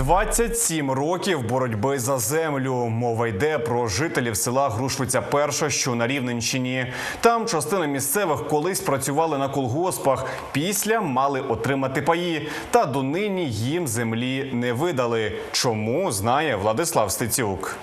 27 років боротьби за землю. Мова йде про жителів села Грушвиця Перша, що на Рівненщині. Там частина місцевих колись працювали на колгоспах. Після мали отримати паї. Та донині їм землі не видали. Чому знає Владислав Стецюк.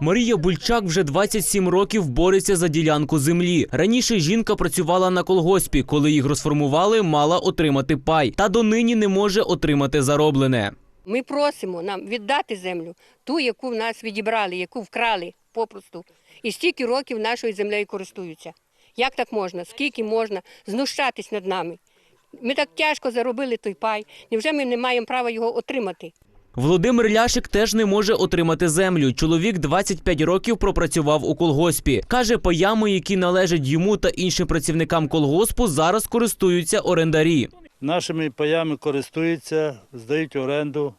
Марія Бульчак вже 27 років бореться за ділянку землі. Раніше жінка працювала на колгоспі. Коли їх розформували, мала отримати пай. Та донині не може отримати зароблене. Ми просимо нам віддати землю, ту, яку в нас відібрали, яку вкрали попросту. І стільки років нашою землею користуються. Як так можна? Скільки можна знущатись над нами? Ми так тяжко заробили той пай. Невже ми не маємо права його отримати? Володимир Ляшик теж не може отримати землю. Чоловік 25 років пропрацював у колгоспі. Каже, паями, які належать йому та іншим працівникам колгоспу, зараз користуються орендарі. Нашими паями користуються, здають оренду,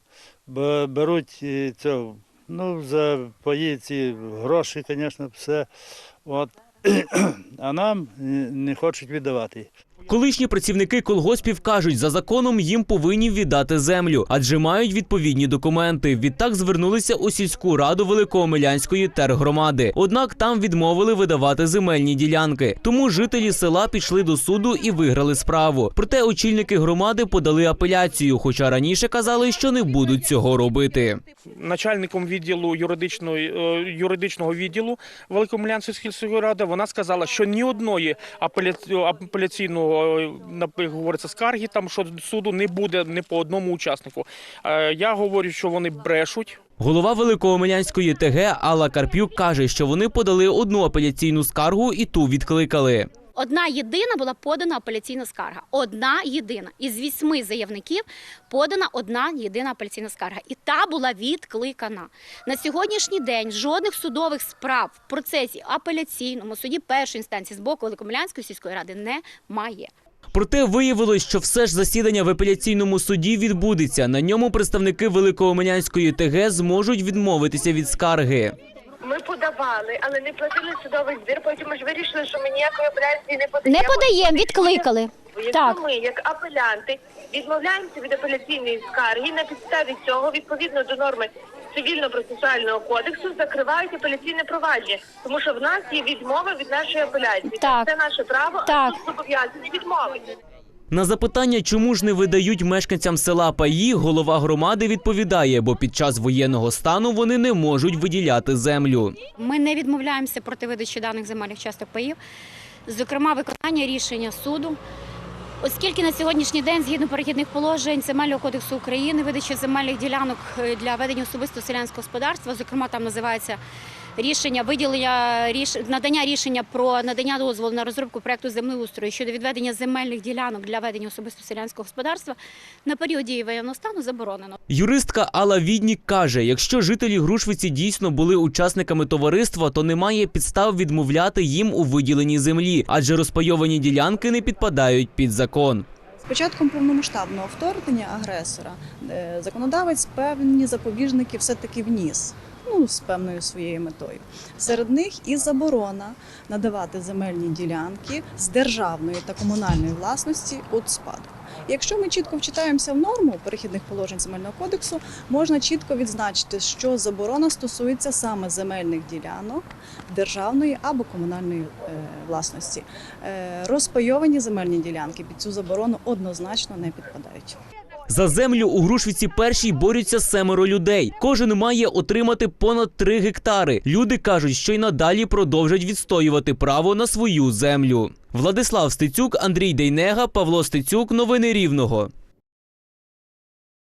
беруть це, ну, за паї ці гроші, звісно, все. От. А нам е, не хочуть віддавати. Колишні працівники колгоспів кажуть, за законом їм повинні віддати землю, адже мають відповідні документи. Відтак звернулися у сільську раду Великоомелянської тергромади. Однак там відмовили видавати земельні ділянки. Тому жителі села пішли до суду і виграли справу. Проте очільники громади подали апеляцію, хоча раніше казали, що не будуть цього робити. начальником відділу юридичної е, юридичного відділу Великомлянської сільської ради. Вона сказала, що ні одної апеля- апеляційного як говориться скарги там що суду не буде не по одному учаснику. Е, Я говорю, що вони брешуть. Голова Великоомелянської ТГ Алла Карпюк каже, що вони подали одну апеляційну скаргу і ту відкликали. Одна єдина була подана апеляційна скарга. Одна єдина. Із вісьми заявників подана одна єдина апеляційна скарга. І та була відкликана. На сьогоднішній день жодних судових справ в процесі апеляційному суді першої інстанції з боку Великомлянської сільської ради немає. Проте виявилось, що все ж засідання в апеляційному суді відбудеться. На ньому представники Великоомелянської ТГ зможуть відмовитися від скарги. Ми подавали, але не платили судовий збір. Потім ми ж вирішили, що ми ніякої апеляції не подаємо. Не подаємо, відкликали. Якщо Так. ми, як апелянти, відмовляємося від апеляційної скарги, на підставі цього, відповідно до норми цивільно-процесуального кодексу, закривають апеляційне провадження, тому що в нас є відмова від нашої апеляції. Так. Це наше право, Так. а суд зобов'язаний відмовити. На запитання, чому ж не видають мешканцям села паї, голова громади відповідає, бо під час воєнного стану вони не можуть виділяти землю. Ми не відмовляємося проти видачі даних земельних часток паїв, зокрема виконання рішення суду. Оскільки на сьогоднішній день, згідно перехідних положень Земельного кодексу України, видача земельних ділянок е, для ведення особистого селянського господарства, зокрема там називається рішення виділення ріш... надання рішення про надання дозволу на розробку проекту землеустрою щодо відведення земельних ділянок для ведення особистого селянського господарства на період дії воєнного стану заборонено. Юристка Алла Віднік каже, якщо жителі Грушвиці дійсно були учасниками товариства, то немає підстав відмовляти їм у виділенні землі, адже розпайовані ділянки не підпадають під закон. Початком повномасштабного вторгнення агресора е, законодавець певні запобіжники все-таки вніс. Ну, з певною своєю метою. Серед них і заборона надавати земельні ділянки з державної та комунальної власності у спадок. Якщо ми чітко вчитаємося в норму перехідних положень земельного кодексу, можна чітко відзначити, що заборона стосується саме земельних ділянок державної або комунальної е, власності. Е, розпайовані земельні ділянки під цю заборону однозначно не підпадають. За землю у Грушвиці першій борються семеро людей. Кожен має отримати понад три гектари. Люди кажуть, що й надалі продовжать відстоювати право на свою землю. Владислав Стецюк, Андрій Дейнега, Павло Стецюк. Новини Рівного.